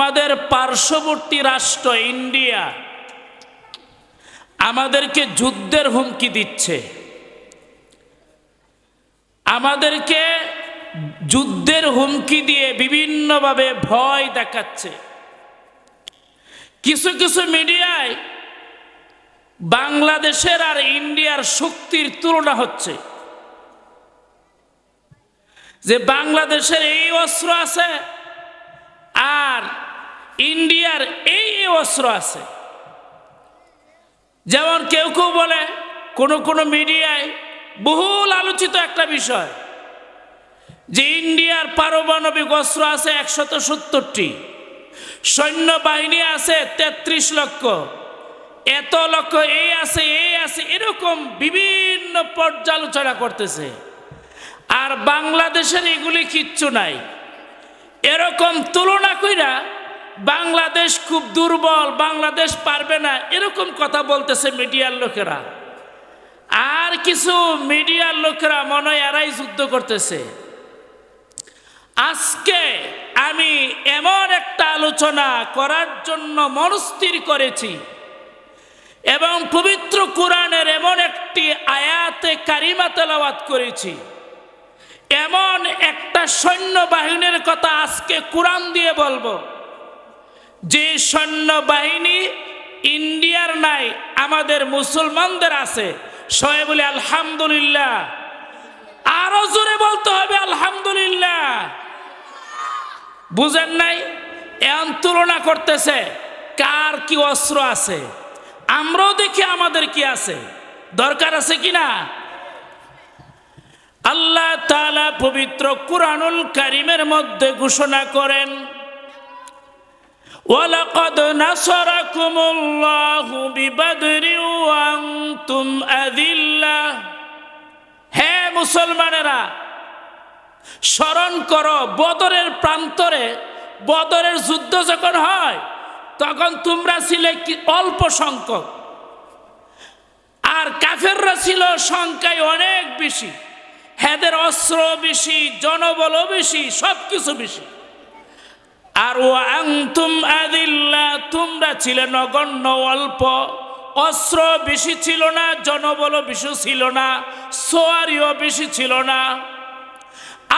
আমাদের পার্শ্ববর্তী রাষ্ট্র ইন্ডিয়া আমাদেরকে যুদ্ধের হুমকি দিচ্ছে। আমাদেরকে যুদ্ধের হুমকি দিয়ে বিভিন্নভাবে ভয় দেখাচ্ছে। কিছু কিছু মিডিয়ায় বাংলাদেশের আর ইন্ডিয়ার শক্তির তুলনা হচ্ছে। যে বাংলাদেশের এই অস্ত্র আছে আর ইন্ডিয়ার এই অস্ত্র আছে। যেমন কেউ কেউ বলে, কোনো কোনো মিডিয়ায় বহুল আলোচিত একটা বিষয় যে ইন্ডিয়ার পারমাণবিক অস্ত্র আছে একশত সত্তরটি, সৈন্যবাহিনী আছে তেত্রিশ লক্ষ, এত লক্ষ, এই আছে এই আছে, এরকম বিভিন্ন পর্যালোচনা করতেছে। আর বাংলাদেশের এগুলি কিচ্ছু নাই। এরকম তুলনা কইরা বাংলাদেশ খুব দুর্বল, বাংলাদেশ পারবে না, এরকম কথা বলতেছে মিডিয়ার লোকেরা। আর কিছু মিডিয়ার লোকেরা মনে এরাই যুদ্ধ করতেছে। আজকে আমি এমন একটা আলোচনা করার জন্য মনস্থির করেছি এবং পবিত্র কোরআনের এমন একটি আয়াতে কারিমা তেলাওয়াত করেছি। এমন একটা সৈন্যবাহিনীর কথা আজকে কোরআন দিয়ে বলব। যে সৈন্যবাহিনী ইন্ডিয়ার নাই, আমাদের মুসলমানদের আছে। সবাই বলে, আলহামদুলিল্লাহ। আরও জোরে বলতে হবে, আলহামদুলিল্লাহ। বুঝেন নাই? এমন তুলনা করতেছে, কার কি অস্ত্র আছে? আমরাও দেখি আমাদের কি আছে। দরকার আছে কি না? আল্লাহ তাআলা পবিত্র কুরআনুল কারিমের মধ্যে ঘোষণা করেন ওয়ালাকাদ নাসারাকুমুল্লাহু বিবাদরি ওয়া আনতুম আযিল্লাহ হে মুসলমানেরা, স্মরণ করো, বদরের প্রান্তরে বদরের যুদ্ধ যখন হয়, তখন তোমরা ছিলে কি অল্প সংখ্যক। আর কাফেররা ছিল সংখ্যায় অনেক বেশি। হেদের অস্ত্র বেশি, জনবলও বেশি সব কিছু বেশি। আর ও আংতুম আদিল্লা তোমরা ছিলে নগণ্য, অল্প। অস্ত্র বেশি ছিল না জনবল বেশি ছিল না, সোয়ারিও বেশি ছিল না।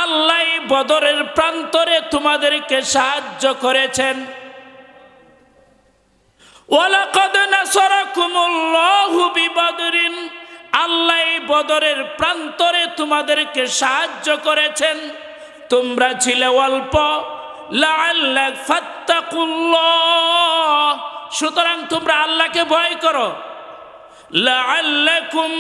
আল্লাহ বদরের প্রান্তরে তোমাদেরকে সাহায্য করেছেন। আল্লাহ বদরের প্রান্তরে তোমাদেরকে সাহায্য করেছেন। তোমরা ছিলে অল্প লাআল্লাক ফাত্তাকুল্লাহ। সুতরাং তোমরা আল্লাহকে ভয় করো। লাআল্লাকুম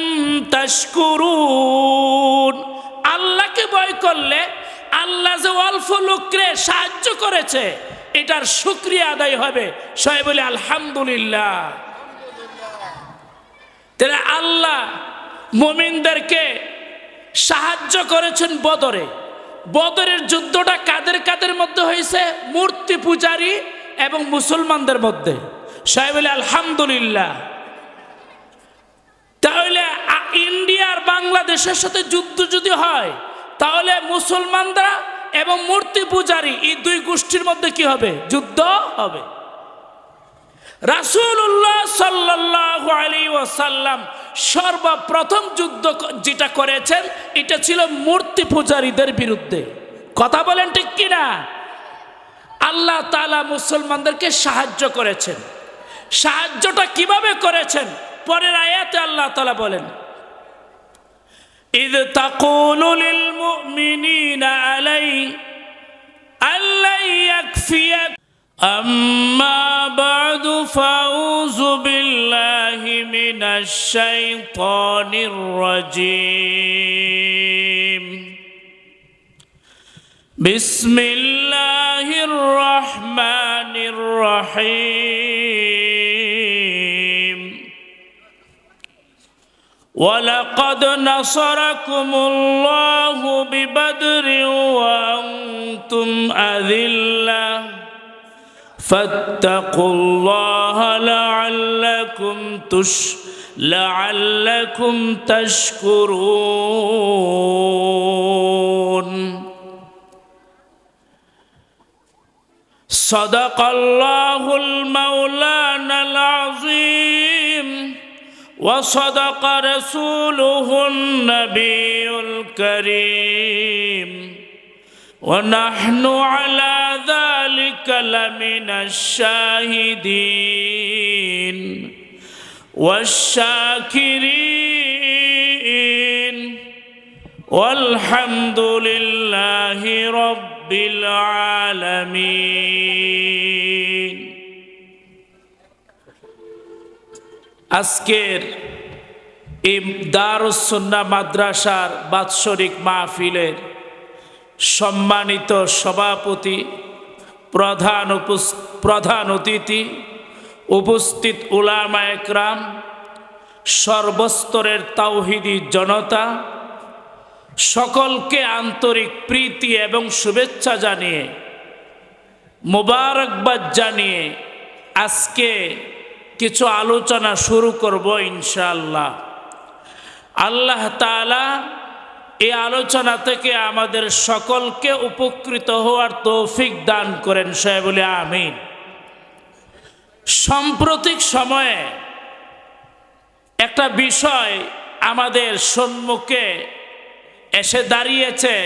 তাশকুরুন। আল্লাহকে ভয় করলে আল্লাহ যে অল্প লোকরে সাহায্য করেছে, এটার শুক্রিয়া আদায় হবে। সবাই বলে, আলহামদুলিল্লাহ। তাহলে আল্লাহ মোমিনদেরকে সাহায্য করেছেন বদরে। বদরের যুদ্ধটা কাদের কাদের মধ্যে হয়েছে? মূর্তি পূজারী এবং মুসলমানদের মধ্যে। বলে, আলহামদুলিল্লাহ। তাহলে আ- ইন্ডিয়া আর বাংলাদেশের সাথে যুদ্ধ যদি হয়, তাহলে মুসলমানরা এবং মূর্তি পূজারী এই দুই গোষ্ঠীর মধ্যে কি হবে? যুদ্ধ হবে। রাসূলুল্লাহ সাল্লাল্লাহু আলাইহি ওয়াসাল্লাম সর্বপ্রথম যুদ্ধ ক- যেটা করেছেন এটা ছিল মূর্তি পূজারীদের বিরুদ্ধে কথা বলেন ঠিক কিনা আল্লাহ তাআলা মুসলমানদেরকে সাহায্য করেছেন সাহায্যটা কিভাবে করেছেন পরের আয়াতে আল্লাহ তাআলা বলেন إذ تقول للمؤمنين علي ألن يكفيك أما بعد فأعوذ بالله من الشيطان الرجيم. بسم الله الرحمن الرحيم. ولقد نصركم الله ببدر وأنتم أذلة. فاتقوا الله لعلكم تش لعلكم تشكرون. صدق الله المولانا العظيم وصدق رسوله النبي الكريم. ونحن على ذلك لمن الشاهدين والشاكرين والحمد لله رب العالمين আজকের এই দারুসন্না মাদ্রাসার বাৎসরিক মাহফিলের সম্মানিত সভাপতি, প্রধান প্রধান অতিথি, উপস্থিত উলামা একরাম, সর্বস্তরের তাওহিদি জনতা, সকলকে আন্তরিক প্রীতি এবং শুভেচ্ছা জানিয়ে, মোবারকবাদ জানিয়ে আজকে কিছু আলোচনা শুরু করব ইনশাআল্লাহ। আল্লাহ তাআলা এই আলোচনা থেকে আমাদের সকলকে উপকৃত হওয়ার তৌফিক দান করেন বলে আমিন। সাম্প্রতিক সময়ে একটা বিষয় আমাদের সম্মুখে এসে দাঁড়িয়েছে।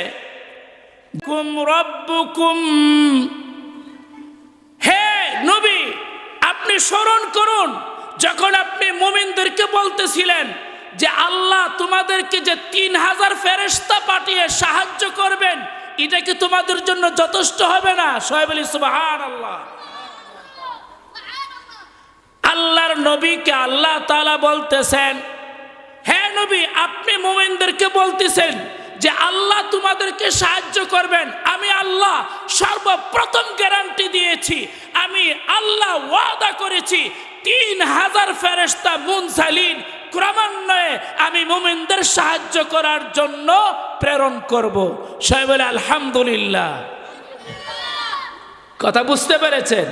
হে নবী, আপনি স্মরণ করুন, যখন আপনি মুমিনদেরকে বলতেছিলেন যে আল্লাহ তোমাদেরকে যে তিন হাজার ফেরেস্তা পাঠিয়ে সাহায্য করবেন, এটা কি তোমাদের জন্য যথেষ্ট হবে না? সোহেব আলী আল্লাহ আল্লাহর নবীকে আল্লাহ তাআলা বলতেছেন হ্যাঁ নবী, আপনি মোমেনদেরকে বলতেছেন যে আল্লাহ তোমাদেরকে সাহায্য করবেন। আমি আল্লাহ সর্বপ্রথম গ্যারান্টি দিয়েছি, আমি আল্লাহ ওয়াদা করেছি, তিন হাজার ফেরেস্তা মুনসালিন ক্রমান্বয়ে আমি মোমেনদের সাহায্য করার জন্য প্রেরণ করব। সবাই বলে, আলহামদুলিল্লাহ। কথা বুঝতে পেরেছেন?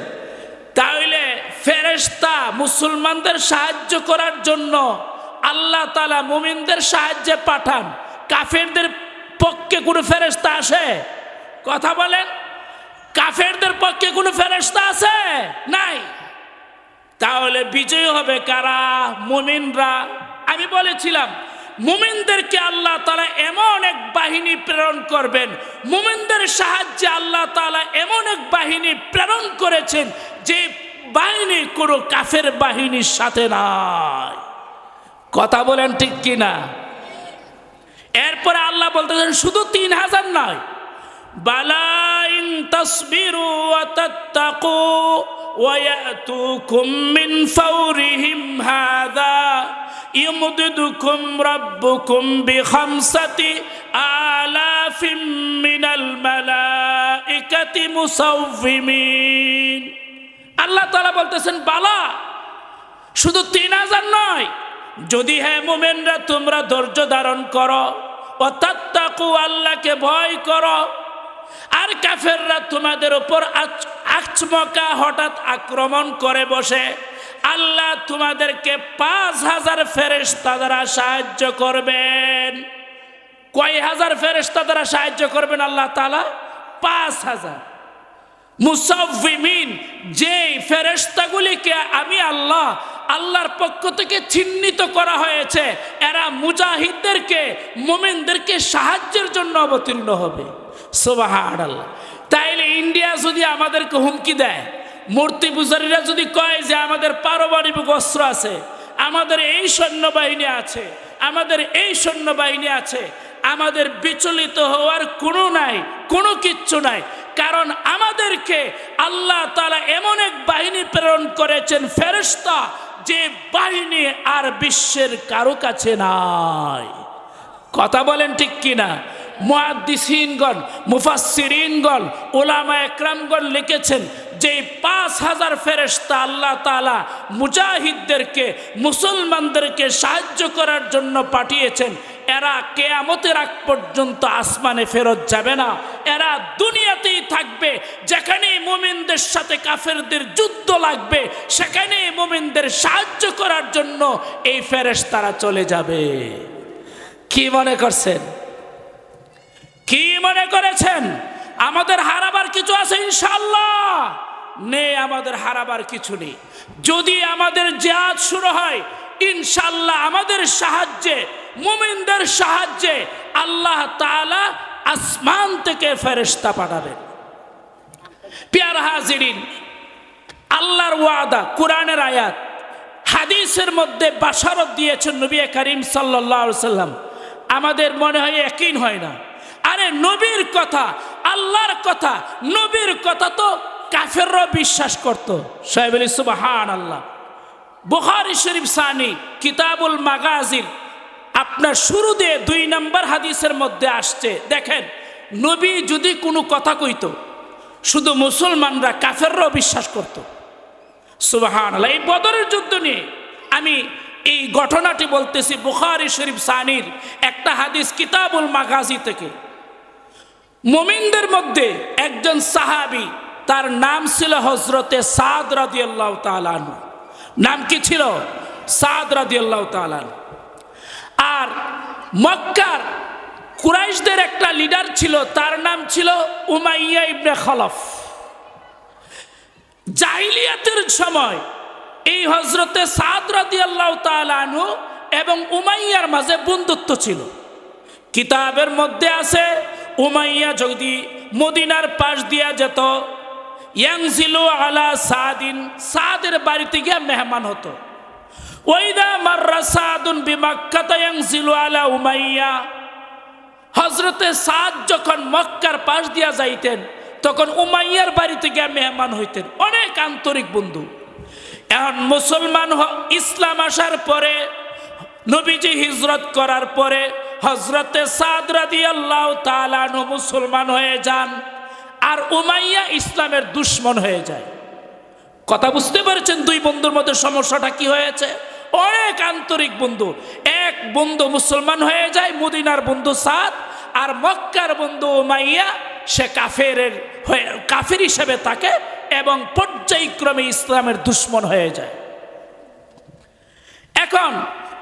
তাহলে ফেরেশতা মুসলমানদের সাহায্য করার জন্য আল্লাহ তালা মুমিনদের সাহায্যে পাঠান। কাফেরদের পক্ষে কোনো ফেরেশতা আসে? কথা বলেন। কাফেরদের পক্ষে কোনো ফেরেশতা আছে? নাই। তাহলে বিজয়ী হবে কারা? মুমিনরা। আমি বলেছিলাম, মুমিনদেরকে আল্লাহ তালা এমন এক বাহিনী প্রেরণ করবেন, মুমিনদের সাহায্যে আল্লাহ তালা এমন এক বাহিনী প্রেরণ করেছেন যে বাহিনী কোনো কাফের বাহিনীর সাথে নাই। কথা বলেন ঠিক কিনা? এরপরে আল্লাহ বলতেছেন, শুধু তিন হাজার নয়। বালাইন তসবিরু ওয়াতাত্তাকু ويأتوكم من فورهم هذا يمددكم ربكم بخمسة آلاف من الملائكة مسوفمين আল্লাহ তালা বলতেছেন বালা শুধু তিন হাজার নয় যদি হ্যাঁ মোমেনরা তোমরা ধৈর্য ধারণ করো অত্যাত্মাকু আল্লাহকে ভয় করো আর কাফেররা তোমাদের উপর আচ- আচমকা হঠাৎ আক্রমণ করে বসে, আল্লাহ তোমাদেরকে পাঁচ হাজার ফেরেস্তা দ্বারা সাহায্য করবেন। কয় হাজার ফেরেস্তা দ্বারা সাহায্য করবেন আল্লাহ তালা পাঁচ হাজার। মুসাফিমিন যে ফেরেস্তাগুলিকে আমি আল্লাহ, আল্লাহর পক্ষ থেকে চিহ্নিত করা হয়েছে, এরা মুজাহিদদেরকে, মোমেনদেরকে সাহায্যের জন্য অবতীর্ণ হবে। সোবাহ আল্লাহ তাইলে ইন্ডিয়া যদি আমাদেরকে হুমকি দেয়, মূর্তি পূজারীরা যদি কয় যে আমাদের পারমাণবিক অস্ত্র আছে, আমাদের এই সৈন্যবাহিনী আছে, আমাদের এই সৈন্যবাহিনী আছে, আমাদের বিচলিত হওয়ার কোনো নাই, কোনো কিচ্ছু নাই। কারণ আমাদেরকে আল্লাহ তালা এমন এক বাহিনী প্রেরণ করেছেন ফেরেশতা যে বাহিনী আর বিশ্বের কারও কাছে নাই। কথা বলেন ঠিক কিনা? মুহাদ্দিসিনগণ, মুফাসসিরিনগণ ওলামা একরামগণ লিখেছেন যে পাঁচ হাজার ফেরেশতা আল্লাহ তাআলা মুজাহিদদেরকে, মুসলমানদেরকে সাহায্য করার জন্য পাঠিয়েছেন, এরা কেয়ামতের আগ পর্যন্ত আসমানে ফেরত যাবে না। এরা দুনিয়াতেই থাকবে যেখানে মোমিনদের সাথে কাফেরদের যুদ্ধ লাগবে সেখানে মোমিনদের সাহায্য করার জন্য এই ফেরেশতারা চলে যাবে। কি মনে করছেন? কি মনে করেছেন? আমাদের হারাবার কিছু আছে ইনশাল্লাহ নেই আমাদের হারাবার কিছু নেই। যদি আমাদের জেহাদ শুরু হয় ইনশাল্লাহ আমাদের সাহায্যে, মুমিনদের সাহায্যে আল্লাহ তাআলা আসমান থেকে ফেরেশতা পাঠাবেন। পিয়ার হাজিরিন, আল্লাহর ওয়াদা, কোরআনের আয়াত, হাদিসের মধ্যে বাসারত দিয়েছেন নবী করিম সাল্লাহ সাল্লাম আমাদের মনে হয় একই হয় না। আরে নবীর কথা, আল্লাহর কথা, নবীর কথা তো কাফেররাও বিশ্বাস করত। সাহেব আলী সুবাহান আল্লাহ বুখারি শরীফ সানি, কিতাবুল মাগাজির আপনার শুরু দিয়ে দুই নম্বর হাদিসের মধ্যে আসছে। দেখেন, নবী যদি কোনো কথা কইতো, শুধু মুসলমানরা কাফেররাও বিশ্বাস করত। সুবাহান আল্লাহ এই বদরের যুদ্ধ নিয়ে আমি এই ঘটনাটি বলতেছি বুখারি শরীফ সানির একটা হাদিস কিতাবুল মাগাজি থেকে। মোমিনদের মধ্যে একজন সাহাবি, তার নাম ছিল হজরতে সাদ রাদিয়াল্লাহ তালান নাম কি ছিল? সাদ রাদিয়াল্লাহ তালান আর মক্কার কুরাইশদের একটা লিডার ছিল, তার নাম ছিল উমাইয়া ইবনে খলফ। জাহিলিয়াতের সময় এই হজরতে সাদ রাদিয়াল্লাহ তালানহু এবং উমাইয়ার মাঝে বন্ধুত্ব ছিল। কিতাবের মধ্যে আছে উমাইয়া যদি মদিনার পাশ দিয়া যেত ইয়াংজিলু আলা সাদিন, সাদের বাড়িতে গিয়া মেহমান হতো। ওইদা মাররা সাদুন বিমাক্কাতা ইয়াংজিলু আলা উমাইয়া। হজরতে সাদ যখন মক্কার পাশ দিয়া যাইতেন, তখন উমাইয়ার বাড়িতে গিয়ে মেহমান হইতেন। অনেক আন্তরিক বন্ধু। এখন মুসলমান ইসলাম আসার পরে, নবীজি হিজরত করার পরে হজরতে সাদ রাদি আল্লাহ তালানু মুসলমান হয়ে যান আর উমাইয়া ইসলামের দুশ্মন হয়ে যায়। কথা বুঝতে পেরেছেন দুই বন্ধুর মধ্যে সমস্যাটা কি হয়েছে? অনেক আন্তরিক বন্ধু। এক বন্ধু মুসলমান হয়ে যায়, মদিনার বন্ধু সাদ, আর মক্কার বন্ধু উমাইয়া, সে কাফের হয়ে, কাফের হিসেবে থাকে এবং পর্যায়ক্রমে ইসলামের দুশ্মন হয়ে যায়। এখন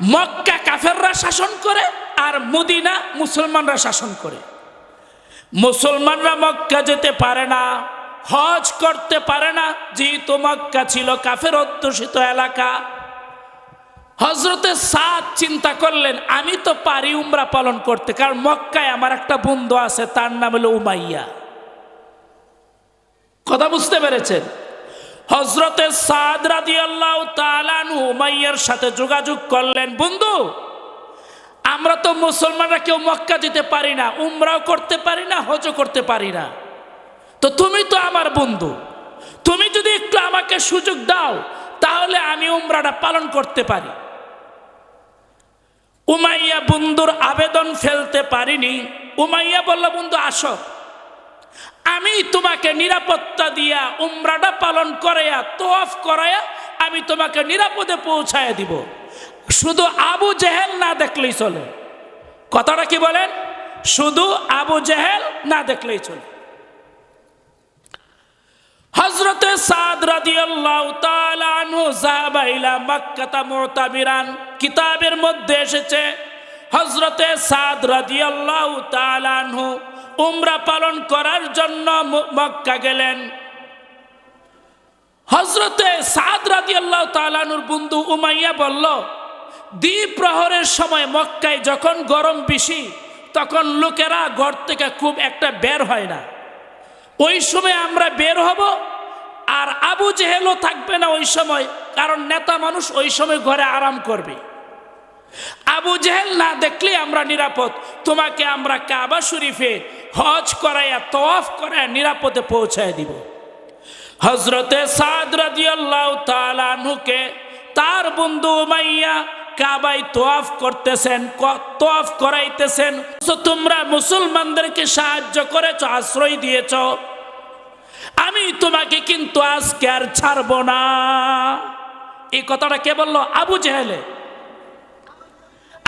মক্কা কাফেররা শাসন করে আর মদিনা মুসলমানরা শাসন করে। মুসলমানরা মক্কা যেতে পারে না, হজ করতে পারে না, যেহেতু মক্কা ছিল কাফের অধ্যুষিত এলাকা। হজরতে সাদ চিন্তা করলেন, আমি তো পারি উমরা পালন করতে, কারণ মক্কায় আমার একটা বন্ধু আছে, তার নাম হলো উমাইয়া। কথা বুঝতে পেরেছেন? হজরতে সাদ তালানু উমাইয়ার সাথে যোগাযোগ করলেন, বন্ধু, আমরা তো মুসলমানরা কেউ মক্কা যেতে পারি না, উমরাও করতে পারি না হজও করতে পারি না। তো তুমি তো আমার বন্ধু, তুমি যদি একটু আমাকে সুযোগ দাও, তাহলে আমি উমরাটা পালন করতে পারি। উমাইয়া বন্ধুর আবেদন ফেলতে পারিনি। উমাইয়া বলল, বন্ধু, আসো। আমি তোমাকে নিরাপত্তা দিয়া, উমরাটা পালন করাইয়া, তোয়াফ করাইয়া আমি তোমাকে নিরাপদে পৌঁছায় দিব। শুধু আবু জেহেল না দেখলেই চলে। কথাটা কি বলেন? শুধু আবু জেহেল না দেখলেই চলে। হজরতে কিতাবের মধ্যে এসেছে হজরতে সাদ রাদিয়াল্লাহু তাআলা উমরা পালন করার জন্য মক্কা গেলেন। হজরতে সাদ রাদিয়াল্লাহু তাআলা আনহুর বন্ধু উমাইয়া বলল দ্বীপ প্রহরের সময় মক্কায় যখন গরম বেশি, তখন লোকেরা ঘর থেকে খুব একটা বের হয় না। ওই সময় আমরা বের হব, আর আবু জেহেলও থাকবে না ওই সময়, কারণ নেতা মানুষ ওই সময় ঘরে আরাম করবে। আবু জেহেল না দেখলে আমরা নিরাপদ, তোমাকে আমরা কাবা শরীফে হজ করাইয়া, তওয়াফ করাইয়া নিরাপদে পৌঁছায় দিব। হজরতে সাদ রাদিয়াল্লাহু তার বন্ধু মাইয়া কাবাই তোয়াফ করতেছেন তোয়াফ করাইতেছেন তোমরা মুসলমানদেরকে সাহায্য করেছ, আশ্রয় দিয়েছ? আমি তোমাকে কিন্তু আজকে আর ছাড়ব না। এই কথাটা কে বলল? আবু জেহেলে।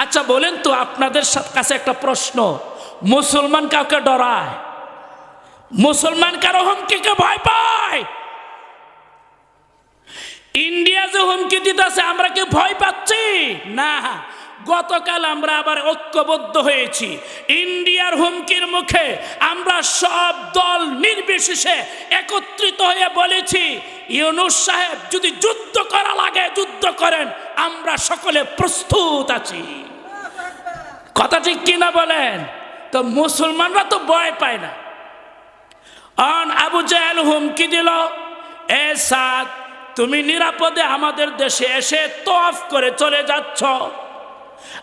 আচ্ছা বলেন তো আপনাদের কাছে একটা প্রশ্ন। মুসলমান কাউকে ডরায়, মুসলমান কারও হুমকিকে ভয় পায়। ইন্ডিয়া যে হুমকি দিতেছে, আমরা কি ভয় পাচ্ছি? না, গতকাল আমরা আবার ঐক্যবদ্ধ হয়েছি। ইন্ডিয়ার হুমকির মুখে আমরা সব দল নির্বিশেষে একত্রিত হয়ে বলেছি, ইউনুস সাহেব, যদি যুদ্ধ করা লাগে, যুদ্ধ করেন, আমরা সকলে প্রস্তুত আছি। কথা ঠিক কিনা বলেন? তো মুসলমানরা তো ভয় পায় না। অন আবু জাহেল হুমকি দিল, এ সাদ, তুমি নিরাপদে আমাদের দেশে এসে তফ করে চলে যাচ্ছ।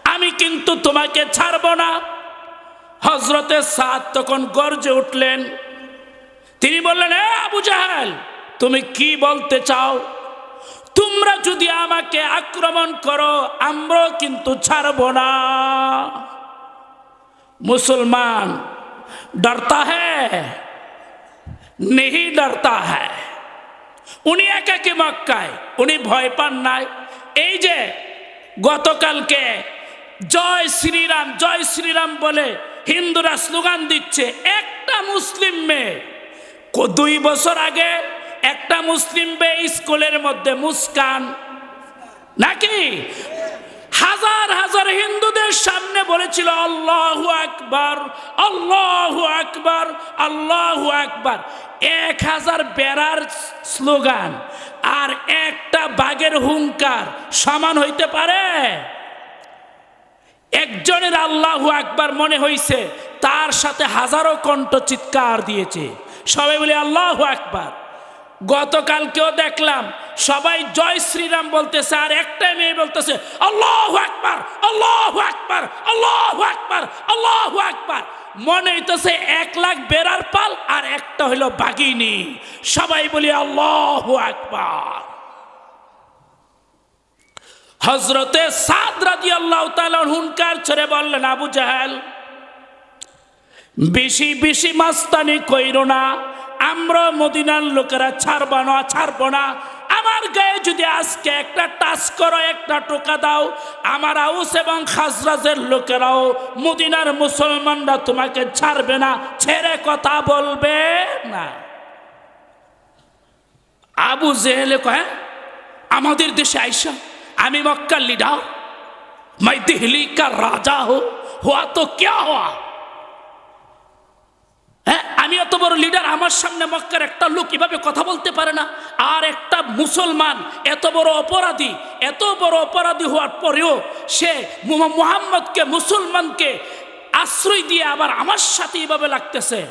আমি কিন্তু তোমাকে ছাড়ব না। হজরতে সাদ তখন গর্জে উঠলেন। তিনি বললেন, এ আবু জাহেল, তুমি কি বলতে চাও? তোমরা যদি আমাকে আক্রমণ করো, আমরাও কিন্তু ছাড়ব না। মুসলমান ডরতা হ্যাঁ नहीं डरता है উনি একাকে মক্কায় উনি ভয় পান নাই এই যে গতকালকে জয় শ্রীরাম জয় শ্রীরাম বলে হিন্দুরা স্লোগান দিচ্ছে একটা মুসলিম মেয়ে কো- দুই বছর আগে একটা মুসলিম মেয়ে স্কুলের মধ্যে মুস্কান নাকি হাজার হাজার হিন্দুদের সামনে বলেছিল, আল্লাহু আকবার আল্লাহু আকবার আল্লাহু আকবার। এক হাজার বেড়ার স্লোগান আর একটা বাঘের হুঙ্কার সমান হইতে পারে? একজনের আল্লাহু আকবার মনে হইছে, তার সাথে হাজারো কণ্ঠ চিৎকার দিয়েছে। সবাই বলে, আল্লাহু আকবার। গতকালকেও দেখলাম, সবাই জয় শ্রীরাম বলতেছে, আর একটাই মেয়ে বলতেছে, আল্লাহু আকবার, আল্লাহ আকবার, আল্লাহু আকবার আল্লাহু আকবার। মনে হইতেছে এক লাখ বেড়ার পাল আর একটা হইল বাগিনী সবাই বলি, আল্লাহু আকবার। হজরতে সাদ রাজি আল্লাহ হুনকার ছেড়ে বললেন, আবু জাহেল, বেশি বেশি মাস্তানি কইর না। আমরা মদিনার লোকেরা ছাড়বা না, ছাড়বো না। আমার গায়ে যদি আজকে একটা টাচ করো, একটা টোকা দাও, আমার আউস এবং খাসরাজের লোকেরাও মদিনার মুসলমানরা তোমাকে ছাড়বে না, ছেড়ে কথা বলবে না। আবু জেহেলে কয়, আমাদের দেশে আইসা, আমি মক্কার লিডাও মাই দিল্লি কার রাজা হো, হওয়া তো কে হওয়া? হ্যাঁ আমি এত বড় লিডার আমার সামনে মক্কার একটা লোক এভাবে কথা বলতে পারে না। আর একটা মুসলমান এত বড় অপরাধী, এত বড় অপরাধী হওয়ার পরেও সে মুহা- মুহাম্মদকে, মুসলমানকে আশ্রয় দিয়ে আবার আমার সাথে এভাবে লাগতেছে।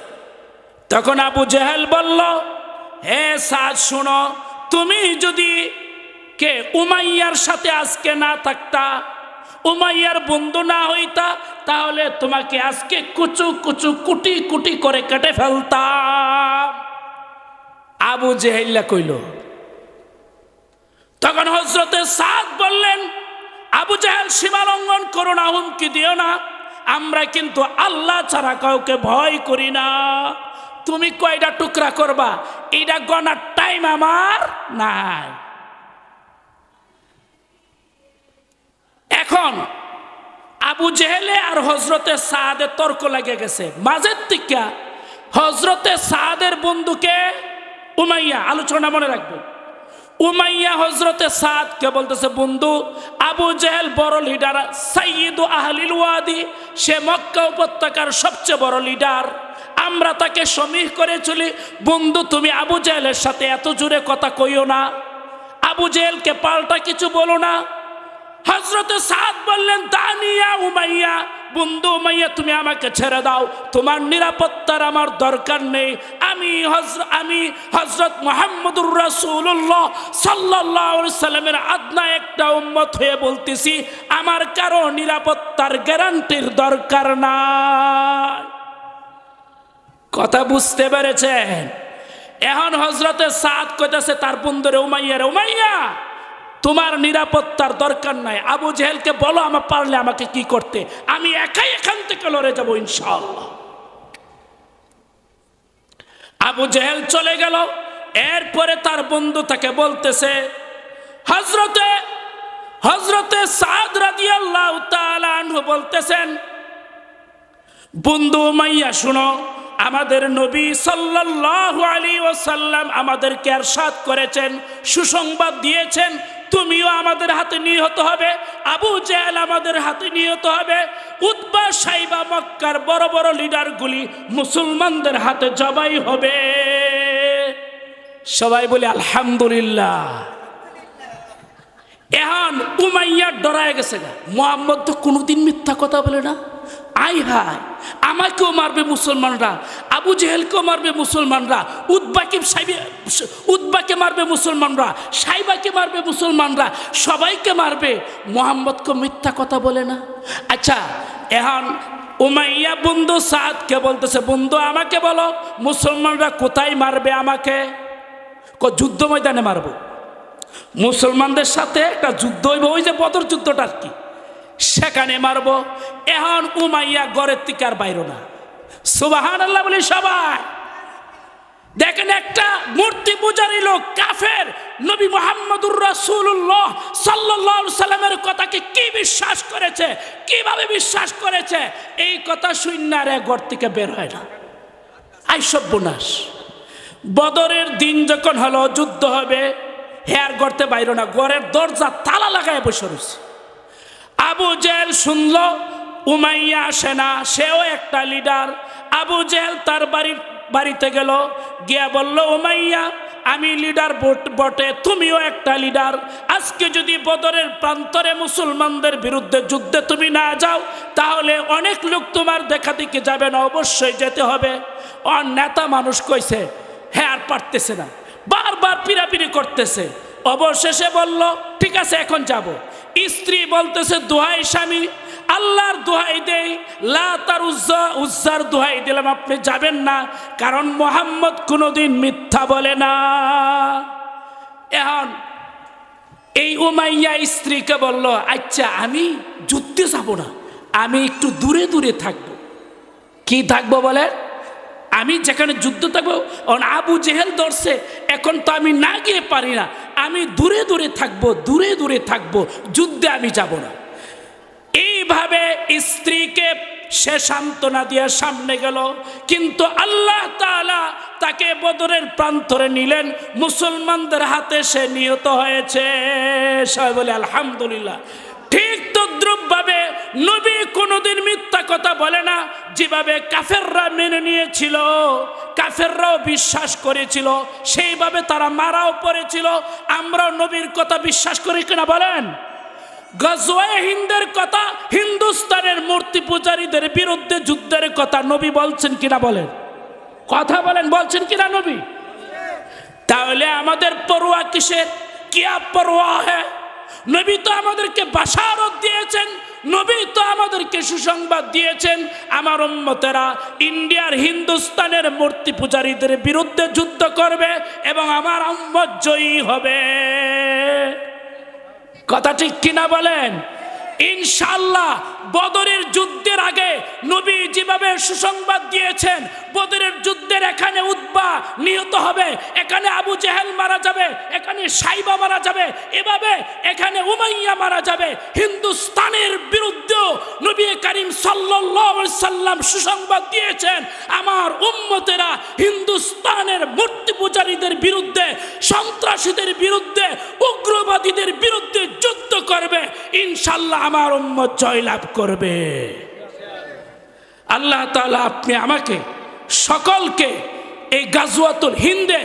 তখন আবু জেহেল বলল, হে সাজ শোনো, তুমি যদি কে উমাইয়ার সাথে আজকে না থাকতা উমাইয়ার বন্ধু না হইতা, তাহলে তোমাকে আজকে কুচু কুচু কুটি কুটি করে কেটে ফেলতাম। আবু জেহেল্লা কইল, তখন হজরতে সাদ বললেন, আবু জাহেল সীমা লঙ্ঘন করো না, হুমকি দিও না। আমরা কিন্তু আল্লাহ ছাড়া কাউকে ভয় করি না। তুমি কয়টা টুকরা করবা? এটা গনার টাইম আমার নাই। এখন আবু জেহেলে আর হজরতে সাদের তর্ক লেগে গেছে। মাঝের থেকে হজরতে সাদের বন্ধুকে উমাইয়া, আলোচনা মনে রাখবেন উমাইয়া হজরতে সাদকে বলতেছে, বন্ধু, আবু জেহেল বড় লিডার সাইয়িদ আহলিল ওয়াদি, সে মক্কা উপত্যকার সবচেয়ে বড় লিডার আমরা তাকে সমীহ করে চলি। বন্ধু, তুমি আবু জেহেলের সাথে এত জোরে কথা কইও না। আবু জেহেলকে পাল্টা কিছু বলো না। হজরত সাদ বললেন দানিয়া উমাইয়া, বন্ধু মাইয়া তুমি আমাকে ছেড়ে দাও। তোমার নিরাপত্তার আমার দরকার নেই। আমি হজর আমি হজরত মোহাম্মদুর রাসূলুল্লাহ সাল্লাল্লাহু আলাইহি সাল্লামের আদনা একটা উম্মত হয়ে বলতেছি, আমার কারও নিরাপত্তার গ্যারান্টির দরকার নাই। কথা বুঝতে পেরেছেন? এখন হজরতে সাদ কইতেছে, তার বন্ধুরে উমাইয়ারে উমাইয়া! তোমার নিরাপত্তার দরকার নাই। আবু জেহেলকে বলো, আমার পারলে আমাকে কি করতে? আমি একাই এখান থেকে লড়ে যাব ইনশাল্লাহ আবু জেহেল চলে গেল। এরপরে তার বন্ধু তাকে বলতেছে হজরতে হজরতে সাদ বলতেছেন, বন্ধু মাইয়া, শুনো, আমাদের নবী সাল্লাল্লাহু আলী ওসাল্লাম আমাদেরকে এরশাদ করেছেন, সুসংবাদ দিয়েছেন তুমিও আমাদের হাতে নিহত হবে। আবু জেহেল আমাদের হাতে নিহত হবে। উৎবা সাইবা, মক্কার বড় বড় লিডারগুলি মুসলমানদের হাতে জবাই হবে। সবাই বলে, আলহামদুলিল্লাহ। এখন উমাইয়া ডরায় গেছে গা। মোহাম্মদ তো কোনোদিন মিথ্যা কথা বলে না। আই হাই আমাকেও মারবে মুসলমানরা, আবু জেহেলকেও মারবে মুসলমানরা উদ্বাকে উদ্বাকে মারবে মুসলমানরা, সাইবাকে মারবে মুসলমানরা, সবাইকে মারবে। মোহাম্মদকে মিথ্যা কথা বলে না। আচ্ছা এখন উমাইয়া বন্ধু সাদকে বলতেছে, বন্ধু, আমাকে বলো, মুসলমানরা কোথায় মারবে আমাকে? ক, যুদ্ধ ময়দানে মারবো। মুসলমানদের সাথে একটা যুদ্ধ হইব, ওই যে বদর যুদ্ধটা আর কি। সেখানে মারব। এখন উমাইয়া গড়ের থেকে আর বাইর না। সুবাহান আল্লাহ বলি সবাই। দেখেন একটা মূর্তি পূজারী লোক, কাফের, নবী মোহাম্মদুর রাসূলুল্লাহ সাল্লাল্লাহু সাল্লামের কথাকে কি বিশ্বাস করেছে, কীভাবে বিশ্বাস করেছে? এই কথা শূন্য রে, ঘর থেকে বের হয় না। আই সব্যনাশ বদরের দিন যখন হলো, যুদ্ধ হবে, হেয়ার গড়তে বাইর না। গড়ের দরজা তালা লাগায় বসে রয়েছে। আবু জেল শুনল, উমাইয়া আসে না, সেও একটা লিডার আবু জেল তার বাড়ির, বাড়িতে গেল, গিয়া বলল, উমাইয়া, আমি লিডার বটে তুমিও একটা লিডার আজকে যদি বদরের প্রান্তরে মুসলমানদের বিরুদ্ধে যুদ্ধে তুমি না যাও, তাহলে অনেক লোক তোমার দেখা দিকে যাবে না, অবশ্যই যেতে হবে। অন নেতা মানুষ কইছে হ্যাঁ আর পারতেছে না। বারবার পিরাপিরি করতেছে। অবশেষে বলল, ঠিক আছে, এখন যাব। স্ত্রী বলতেছে, দোহাই স্বামী, আল্লাহর দোহাই দেই। লা তার উজ্জা, উজ্জার দোহাই দিলাম, আপনি যাবেন না। কারণ মোহাম্মদ কোনোদিন মিথ্যা বলে না। এখন এই উমাইয়া স্ত্রীকে বলল আচ্ছা আমি যুদ্ধে যাব না, আমি একটু দূরে দূরে থাকব। কি থাকব বলে? আমি যেখানে যুদ্ধ থাকব আবু জেহেল ধরছে, এখন তো আমি না গিয়ে পারি না। আমি দূরে দূরে থাকব, দূরে দূরে থাকব, যুদ্ধে আমি যাব না। এইভাবে স্ত্রীকে সে সান্ত্বনা দিয়ে সামনে গেল। কিন্তু আল্লাহ তাআলা তাকে বদরের প্রান্তরে নিলেন। মুসলমানদের হাতে সে নিহত হয়েছে। সবাই বলে, আলহামদুলিল্লাহ। ঠিক তদ্রুপভাবে নবী কোনোদিন মিথ্যা কথা বলে না, যেভাবে কাফেররা মেনে নিয়েছিল, কাফেররাও বিশ্বাস করেছিল, সেইভাবে তারা মারাও পড়েছিল। আমরাও নবীর কথা বিশ্বাস করি কিনা বলেন? গজওয়ায়ে হিন্দের কথা, হিন্দুস্তানের মূর্তি পূজারীদের বিরুদ্ধে যুদ্ধের কথা নবী বলছেন কিনা বলেন? কথা বলেন, বলছেন কিনা নবী? তাহলে আমাদের পড়ুয়া কিসের? কিয়া পড়ুয়া হ্যাঁ নবী তো আমাদেরকে বাসারত দিয়েছেন, নবী তো আমাদেরকে সুসংবাদ দিয়েছেন। আমার উম্মতেরা ইন্ডিয়ার হিন্দুস্তানের মূর্তি পূজারীদের বিরুদ্ধে যুদ্ধ করবে এবং আমার উম্মত জয়ী হবে। কথা ঠিক কিনা বলেন? ইনশাল্লাহ বদরের যুদ্ধের আগে নবী যেভাবে সুসংবাদ দিয়েছেন, বদরের যুদ্ধের এখানে উদ্বা নিহত হবে। এখানে আবু জেহেল মারা যাবে, এখানে সাইবা মারা যাবে, এভাবে এখানে উমাইয়া মারা যাবে। হিন্দুস্তানের বিরুদ্ধেও নবী করিম সাল্লাম সুসংবাদ দিয়েছেন, আমার উম্মতেরা হিন্দুস্তানের মূর্তি পূজারীদের বিরুদ্ধে, সন্ত্রাসীদের বিরুদ্ধে, উগ্রবাদীদের বিরুদ্ধে যুদ্ধ করবে। ইনশাল্লাহ আমার উম্মত জয়লাভ করবে। আল্লাহ তাআলা আপনি আমাকে সকলকে এই গাজুয়াতুল হিন্দে